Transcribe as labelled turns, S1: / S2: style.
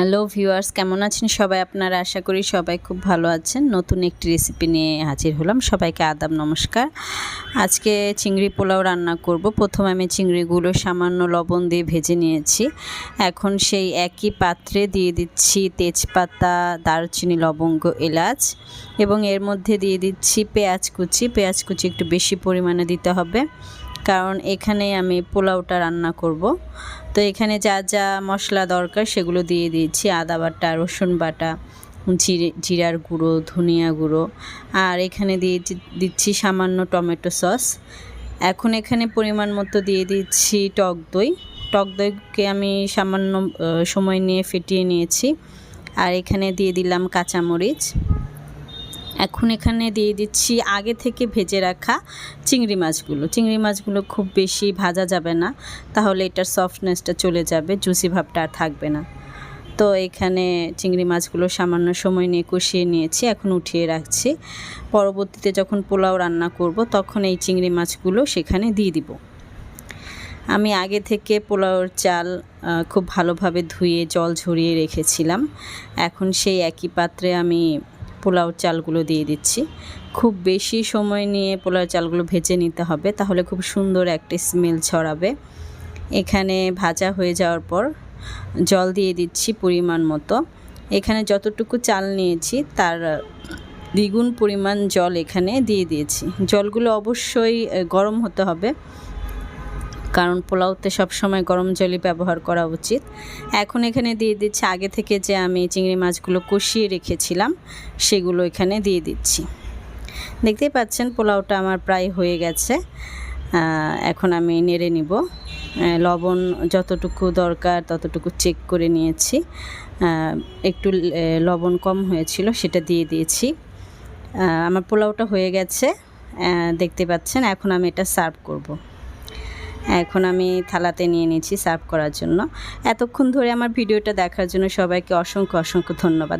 S1: Hello viewers, কেমন আছেন সবাই? আপনারা আশা করি সবাই খুব ভালো আছেন। নতুন একটি রেসিপি নিয়ে হাজির হলাম। সবাইকে আদাব, নমস্কার। আজকে চিংড়ি পোলাও রান্না করব। প্রথমে আমি চিংড়িগুলো সামান্য লবণ দিয়ে ভেজে নিয়েছি। এখন সেই একই পাত্রে দিয়ে দিচ্ছি তেজপাতা, দারচিনি, লবঙ্গ, এলাচ এবং এর মধ্যে দিয়ে দিচ্ছি পেঁয়াজ কুচি। পেঁয়াজ কুচি একটু বেশি পরিমাণে দিতে হবে। কারণ এখানে আমি পোলাওটা রান্না করব। তো এখানে যা যা মশলা দরকার সেগুলো দিয়ে দিয়েছি। আদা বাটা, রসুন বাটা, জিরে, জিরার গুঁড়ো, ধনিয়া গুঁড়ো। আর এখানে দিয়ে দিচ্ছি সামান্য টমেটো সস। এখন এখানে পরিমাণ মতো দিয়ে দিচ্ছি টক দই। টক দইকে আমি সামান্য সময় নিয়ে ফেটিয়ে নিয়েছি। আর এখানে দিয়ে দিলাম কাঁচামরিচ। এখন এখানে দিয়ে দিচ্ছি আগে থেকে ভেজে রাখা চিংড়ি মাছগুলো। চিংড়ি মাছগুলো খুব বেশি ভাজা যাবে না, তাহলে এটার সফটনেসটা চলে যাবে, জুসি ভাবটা আর থাকবে না। তো এখানে চিংড়ি মাছগুলো সামান্য সময় নিয়ে কষিয়ে নিয়েছি, এখন উঠিয়ে রাখছি। পরবর্তীতে যখন পোলাও রান্না করব, তখন এই চিংড়ি মাছগুলো সেখানে দিয়ে দিব। আমি আগে থেকে পোলাওর চাল খুব ভালোভাবে ধুয়ে জল ঝরিয়ে রেখেছিলাম। এখন সেই একই পাত্রে আমি পোলাও চালগুলো দিয়ে দিচ্ছি। খুব বেশি সময় নিয়ে পোলাও চালগুলো ভেজে নিতে হবে, তাহলে খুব সুন্দর একটা স্মেল ছড়াবে। এখানে ভাজা হয়ে যাওয়ার পর জল দিয়ে দিচ্ছি পরিমাণ মতো। এখানে যতটুকু চাল নিয়েছি, তার দ্বিগুণ পরিমাণ জল এখানে দিয়ে দিয়েছি। জলগুলো অবশ্যই গরম হতে হবে। কারণ পোলাওতে সবসময় গরম জলই ব্যবহার করা উচিত। এখন এখানে দিয়ে দিচ্ছি, আগে থেকে যে আমি চিংড়ি মাছগুলো কষিয়ে রেখেছিলাম, সেগুলো এখানে দিয়ে দিচ্ছি। দেখতেই পাচ্ছেন পোলাওটা আমার প্রায় হয়ে গেছে। এখন আমি নেড়ে নিব। লবণ যতটুকু দরকার ততটুকু চেক করে নিয়েছি। একটু লবণ কম হয়েছিল, সেটা দিয়ে দিয়েছি। আমার পোলাওটা হয়ে গেছে। দেখতে পাচ্ছেন, এখন আমি এটা সার্ভ করব। এখন আমি থালাতে নিয়ে নিয়েছি সার্ভ করার জন্য। এতক্ষণ ধরে আমার ভিডিওটা দেখার জন্য সবাইকে অসংখ্য অসংখ্য ধন্যবাদ।